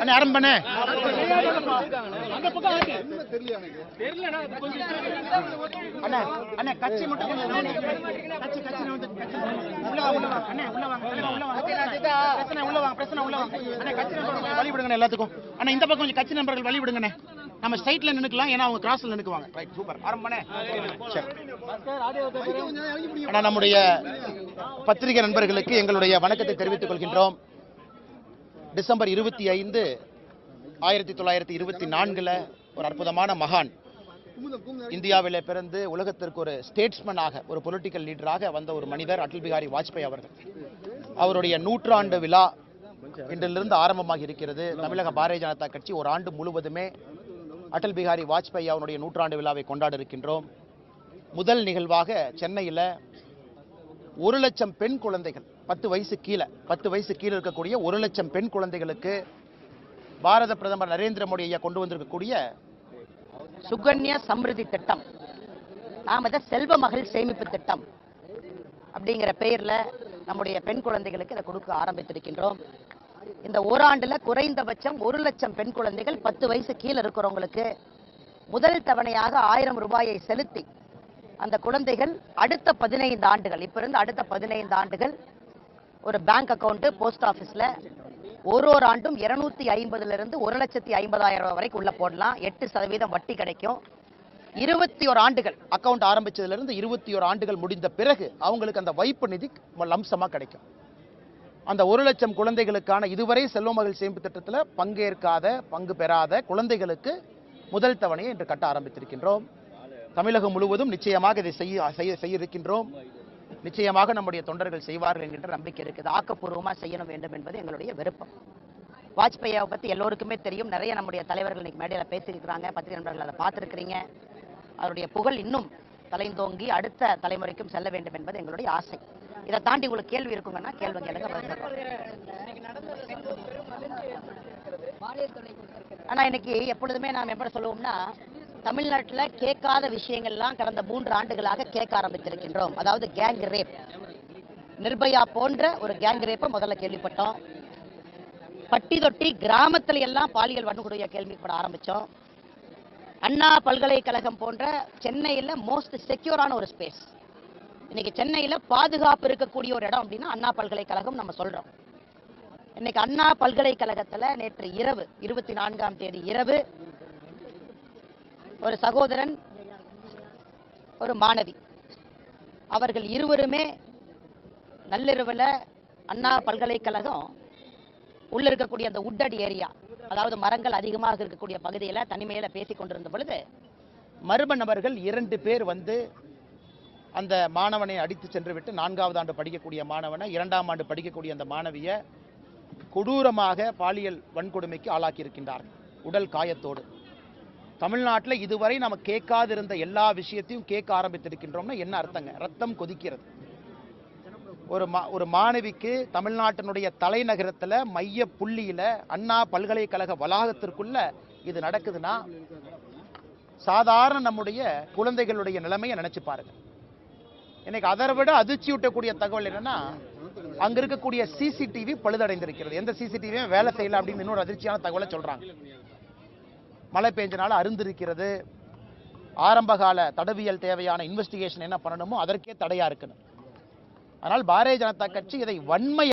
அண்ணே ஆரம்பண்ணே அண்ணே அண்ணே கட்சி மட்டும் கட்சி கட்சி வந்து கட்சி உள்ள வாங்க உள்ள வாங்க அண்ணே உள்ள வாங்க தலைவா, உள்ள வாங்க பிரச்சனை உள்ள வாங்க பிரச்சனை உள்ள வாங்க அண்ணே கட்சி நண்பர்கள் வழி விடுங்க எல்லாத்துக்கும். அண்ணா இந்த பக்கம் கொஞ்சம் கட்சி நண்பர்கள் வழி விடுங்கண்ணே நம்ம ஸ்ட்ரைட்ல நின்னுக்கலாம் ஏன்னா அவங்க கிராஸ்ல நின்னுக்குவாங்க. ரைட் சூப்பர் ஆரம்பண்ணே சரி. அண்ணா நம்முடைய பத்திரிகை நண்பர்களுக்கு எங்களுடைய வணக்கத்தை தெரிவித்துக் கொள்கின்றோம். டிசம்பர் இருபத்தி ஐந்து ஆயிரத்தி தொள்ளாயிரத்தி இருபத்தி நான்கில் ஒரு அற்புதமான மகான் இந்தியாவில் பிறந்து உலகத்திற்கு ஒரு ஸ்டேட்ஸ்மனாக ஒரு பொலிட்டிக்கல் லீடராக வந்த ஒரு மனிதர் அடல் பிகாரி வாஜ்பாய் அவர்கள். அவருடைய நூற்றாண்டு விழா இன்றிலிருந்து ஆரம்பமாக இருக்கிறது. தமிழக பாரதிய ஜனதா கட்சி ஒரு ஆண்டு முழுவதுமே அடல் பிகாரி வாஜ்பாய் அவனுடைய நூற்றாண்டு விழாவை கொண்டாட இருக்கின்றோம். முதல் நிகழ்வாக சென்னையில் ஒரு லட்சம் பெண் குழந்தைகள் பத்து வயசு கீழே பத்து வயசு கீழே இருக்கக்கூடிய ஒரு லட்சம் பெண் குழந்தைகளுக்கு பாரத பிரதமர் நரேந்திர மோடி ஐயா கொண்டு வந்திருக்கக்கூடிய சுகன்யா சமிருதி திட்டம். நாம் இதை செல்வ மகள் சேமிப்பு திட்டம் அப்படிங்கிற பெயர்ல நம்முடைய பெண் குழந்தைகளுக்கு இதை கொடுக்க ஆரம்பித்திருக்கின்றோம். இந்த ஓராண்டில் குறைந்தபட்சம் ஒரு லட்சம் பெண் குழந்தைகள் பத்து வயசு கீழே இருக்கிறவங்களுக்கு முதல் தவணையாக ஆயிரம் ரூபாயை செலுத்தி அந்த குழந்தைகள் அடுத்த பதினைந்து ஆண்டுகள் இப்ப இருந்து அடுத்த பதினைந்து ஆண்டுகள் ஒரு பேங்க் அக்கௌண்ட்டு போஸ்ட் ஆபீஸ்ல ஒரு ஒரு ஆண்டும் இருநூத்தி ஐம்பதுல இருந்து ஒரு லட்சத்தி ஐம்பதாயிரம் ரூபாய் வரைக்கும் உள்ள போடலாம். எட்டு சதவீதம் வட்டி கிடைக்கும். இருபத்தி ஒரு ஆண்டுகள் அக்கௌண்ட் ஆரம்பிச்சதுல இருந்து இருபத்தி ஒரு ஆண்டுகள் முடிந்த பிறகு அவங்களுக்கு அந்த வைப்பு நிதி லம்சமாக கிடைக்கும். அந்த ஒரு லட்சம் குழந்தைகளுக்கான இதுவரை செல்வ மகள் சேமிப்பு திட்டத்தில் பங்கேற்காத பங்கு பெறாத குழந்தைகளுக்கு முதல் தவணையை இன்று கட்ட ஆரம்பித்திருக்கின்றோம். தமிழகம் முழுவதும் நிச்சயமாக இதை செய்ய செய்ய செய்ய இருக்கின்றோம். நிச்சயமாக நம்முடைய தொண்டர்கள் செய்வார்கள் என்கின்ற நம்பிக்கை இருக்குது. ஆக்கப்பூர்வமாக செய்யணும் வேண்டும் என்பது எங்களுடைய விருப்பம். வாஜ்பாயை பத்தி எல்லோருக்குமே தெரியும். நிறைய நம்முடைய தலைவர்கள் இன்னைக்கு மேடையில் பேசியிருக்கிறாங்க. பத்திரிகை நண்பர்கள் அதை பார்த்துருக்கிறீங்க. அவருடைய புகழ் இன்னும் தலைந்தோங்கி அடுத்த தலைமுறைக்கும் செல்ல வேண்டும் என்பது எங்களுடைய ஆசை. இதை தாண்டி உங்களுக்கு கேள்வி இருக்குங்கன்னா கேள்வி கேளுங்க ஆனால் ஆனா இன்னைக்கு எப்பொழுதுமே நாம் எப்படி சொல்லுவோம்னா தமிழ்நாட்டுல கேட்காத விஷயங்கள்லாம் கடந்த மூன்று ஆண்டுகளாக கேட்க ஆரம்பித்திருக்கின்றோம். அதாவது கேங் ரேப் நிர்பயா போன்ற ஒரு கேங் ரேப்பை முதல்ல கேள்விப்பட்டோம். பட்டி தொட்டி கிராமத்துல எல்லாம் பாலியல் வன்கொடுமையை கேள்விப்பட ஆரம்பித்தோம் அண்ணா பல்கலைக்கழகம் போன்ற சென்னையில மோஸ்ட் செக்யூரான ஒரு ஸ்பேஸ் இன்னைக்கு சென்னையில பாதுகாப்பு இருக்கக்கூடிய ஒரு இடம் அப்படின்னா அண்ணா பல்கலைக்கழகம் நம்ம சொல்றோம். இன்னைக்கு அண்ணா பல்கலைக்கழகத்தில் நேற்று இரவு இருபத்தி நான்காம் தேதி இரவு ஒரு சகோதரன் ஒரு மாணவி. அவர்கள் இருவருமே நள்ளிரவில் அண்ணா பல்கலைக்கழகம் உள்ள இருக்கக்கூடிய அந்த உட்டடி ஏரியா அதாவது மரங்கள் அதிகமாக இருக்கக்கூடிய பகுதியில தனிமையில பேசிக் கொண்டிருந்த பொழுது மர்ம நபர்கள் இரண்டு பேர் வந்து அந்த மாணவனை அடித்து சென்று விட்டு நான்காவது ஆண்டு படிக்கக்கூடிய மாணவனை இரண்டாம் ஆண்டு படிக்கக்கூடிய அந்த மாணவியை கொடூரமாக பாலியல் வன்கொடுமைக்கு ஆளாக்கியிருக்கின்றார்கள் உடல் காயத்தோடு. தமிழ்நாட்டில் இதுவரை நம்ம கேட்காதிருந்த எல்லா விஷயத்தையும் கேட்க ஆரம்பித்திருக்கின்றோம்னா என்ன அர்த்தங்க? ரத்தம் கொதிக்கிறது. ஒரு மா ஒரு மாணவிக்கு தமிழ்நாட்டினுடைய தலைநகரத்தில் மைய புள்ளியில அண்ணா பல்கலைக்கழக வளாகத்திற்குள்ள இது நடக்குதுன்னா சாதாரண நம்முடைய குழந்தைகளுடைய நிலைமையை நினைச்சு பாருங்க. இன்னைக்கு அதை விட அதிர்ச்சியூட்டக்கூடிய தகவல் என்னன்னா அங்க இருக்கக்கூடிய சிசிடிவி பழுதடைந்திருக்கிறது. எந்த சிசிடிவியும் வேலை செய்யல அப்படின்னு இன்னொரு அதிர்ச்சியான தகவலை சொல்றாங்க. மழை பெஞ்சனால அருந்திருக்கிறது. ஆரம்பகால தடவியல் தேவையான இன்வெஸ்டிகேஷன் என்ன பண்ணணுமோ அதற்கே தடையா இருக்குன்னு ஆனால் பாரதிய ஜனதா கட்சி இதை வன்மை